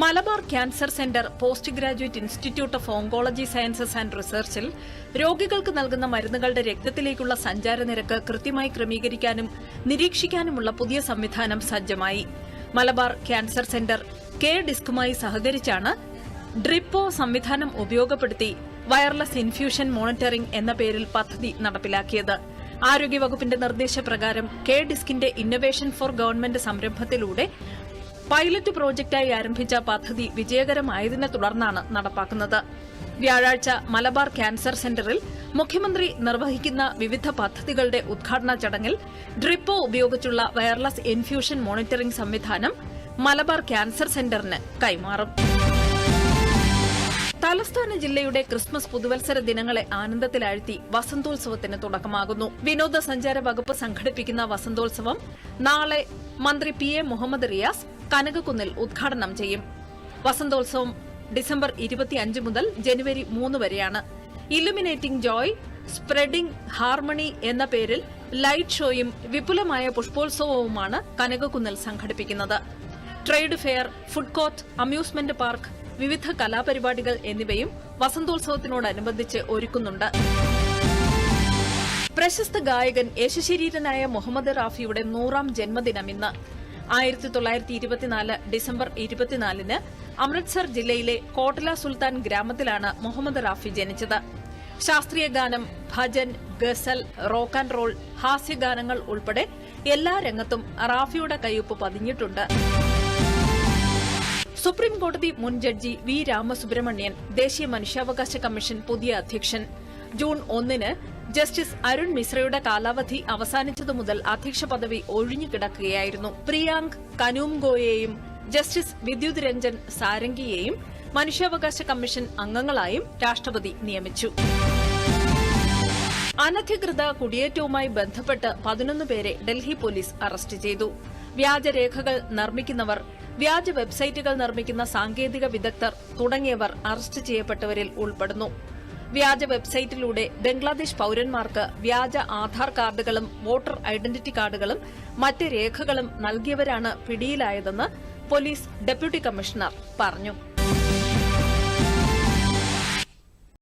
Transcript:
Malabar cancer centre post graduate institute of oncology sciences and റിസർച്ചിൽ രോഗികൾക്ക് നൽകുന്ന മരുന്നുകളുടെ രക്തത്തിലേക്കുള്ള സഞ്ചാര നിരക്ക് കൃത്യമായി ക്രമീകരിക്കാനും നിരീക്ഷിക്കാനുമുള്ള പുതിയ സംവിധാനം സജ്ജമായി. മലബാർ ക്യാൻസർ സെന്റർ കെ ഡിസ്കുമായി സഹകരിച്ചാണ് ഡ്രിപ്പോ സംവിധാനം ഉപയോഗപ്പെടുത്തി വയർലെസ് ഇൻഫ്യൂഷൻ മോണിറ്ററിംഗ് എന്ന പേരിൽ പദ്ധതി നടപ്പിലാക്കിയത്. ആരോഗ്യവകുപ്പിന്റെ നിർദ്ദേശപ്രകാരം കെ ഡിസ്കിന്റെ ഇന്നൊവേഷൻ ഫോർ ഗവൺമെന്റ് സംരംഭത്തിലൂടെ പൈലറ്റ് പ്രോജക്റ്റായി ആരംഭിച്ച പദ്ധതി വിജയകരമായതിനെ തുടർന്നാണ് നടപ്പാക്കുന്നത്. വ്യാഴാഴ്ച മലബാർ ക്യാൻസർ സെന്ററിൽ മുഖ്യമന്ത്രി നിർവഹിക്കുന്ന വിവിധ പദ്ധതികളുടെ ഉദ്ഘാടന ചടങ്ങിൽ ഡ്രിപ്പോ ഉപയോഗിച്ചുള്ള വയർലെസ് ഇൻഫ്യൂഷൻ മോണിറ്ററിംഗ് സംവിധാനം മലബാർ ക്യാൻസർ സെന്ററിന് കൈമാറും. തലസ്ഥാന ജില്ലയുടെ ക്രിസ്മസ് പുതുവത്സര ദിനങ്ങളെ ആനന്ദത്തിലാഴ്ത്തി വസന്തോത്സവത്തിന് തുടക്കമാകുന്നു. വിനോദസഞ്ചാര വകുപ്പ് സംഘടിപ്പിക്കുന്ന വസന്തോത്സവം നാളെ മന്ത്രി പി എ മുഹമ്മദ് റിയാസ് കനകക്കുന്നിൽ ഉദ്ഘാടനം ചെയ്യും. വസന്തോത്സവം ഡിസംബർ ഇരുപത്തിയഞ്ച് മുതൽ ജനുവരി മൂന്ന് വരെയാണ്. ഇലുമിനേറ്റിംഗ് ജോയ് സ്പ്രെഡിംഗ് ഹാർമണി എന്ന പേരിൽ ലൈറ്റ് ഷോയും വിപുലമായ പുഷ്പോത്സവവുമാണ് കനകക്കുന്നിൽ സംഘടിപ്പിക്കുന്നത്. Trade fair food court amusement park വിവിധ കലാപരിപാടികൾ എന്നിവയും വസന്തോത്സവത്തിനോടനുബന്ധിച്ച് ഒരുക്കുന്നുണ്ട്. പ്രശസ്ത ഗായകൻ യശശരീരനായ മുഹമ്മദ് റാഫിയുടെ നൂറാം ജന്മദിനം ഇന്ന്. ആയിരത്തി തൊള്ളായിരത്തി ഇരുപത്തിനാല് ഡിസംബർ ഇരുപത്തിനാലിന് അമൃത്സർ ജില്ലയിലെ കോട്ടല സുൽത്താൻ ഗ്രാമത്തിലാണ് മുഹമ്മദ് റാഫി ജനിച്ചത്. ശാസ്ത്രീയ ഗാനം bhajan ghazal rock and roll ഹാസ്യഗാനങ്ങൾ ഉൾപ്പെടെ എല്ലാ രംഗത്തും റാഫിയുടെ കയ്യൊപ്പ് പതിഞ്ഞിട്ടുണ്ട്. സുപ്രീംകോടതി മുൻ ജഡ്ജി വി രാമസുബ്രഹ്മണ്യൻ ദേശീയ മനുഷ്യാവകാശ കമ്മീഷൻ പുതിയ അധ്യക്ഷൻ. ജൂൺ ഒന്നിന് ജസ്റ്റിസ് അരുൺ മിശ്രയുടെ കാലാവധി അവസാനിച്ചതു മുതൽ അധ്യക്ഷ പദവി ഒഴിഞ്ഞുകിടക്കുകയായിരുന്നു പ്രിയാങ്ക് കനൂംഗോയെയും ജസ്റ്റിസ് വിദ്യുത് രഞ്ജൻ സാരംഗിയെയും മനുഷ്യാവകാശ കമ്മീഷൻ അംഗങ്ങളായും രാഷ്ട്രപതി നിയമിച്ചു. അനധികൃത കുടിയേറ്റവുമായി ബന്ധപ്പെട്ട് പതിനൊന്ന് പേരെ ഡൽഹി പോലീസ് അറസ്റ്റ് ചെയ്തു. വ്യാജരേഖകൾ നിർമ്മിക്കുന്നവർ വ്യാജ വെബ്സൈറ്റുകൾ നിർമ്മിക്കുന്ന സാങ്കേതിക വിദഗ്ധർ തുടങ്ങിയവർ അറസ്റ്റ് ചെയ്യപ്പെട്ടവരിൽ ഉൾപ്പെടുന്നു. വ്യാജ വെബ്സൈറ്റിലൂടെ ബംഗ്ലാദേശ് പൌരന്മാർക്ക് വ്യാജ ആധാർ കാർഡുകളും വോട്ടർ ഐഡന്റിറ്റി കാർഡുകളും മറ്റ് രേഖകളും നൽകിയവരാണ് പിടിയിലായതെന്ന് പോലീസ് ഡെപ്യൂട്ടി കമ്മീഷണർ പറഞ്ഞു.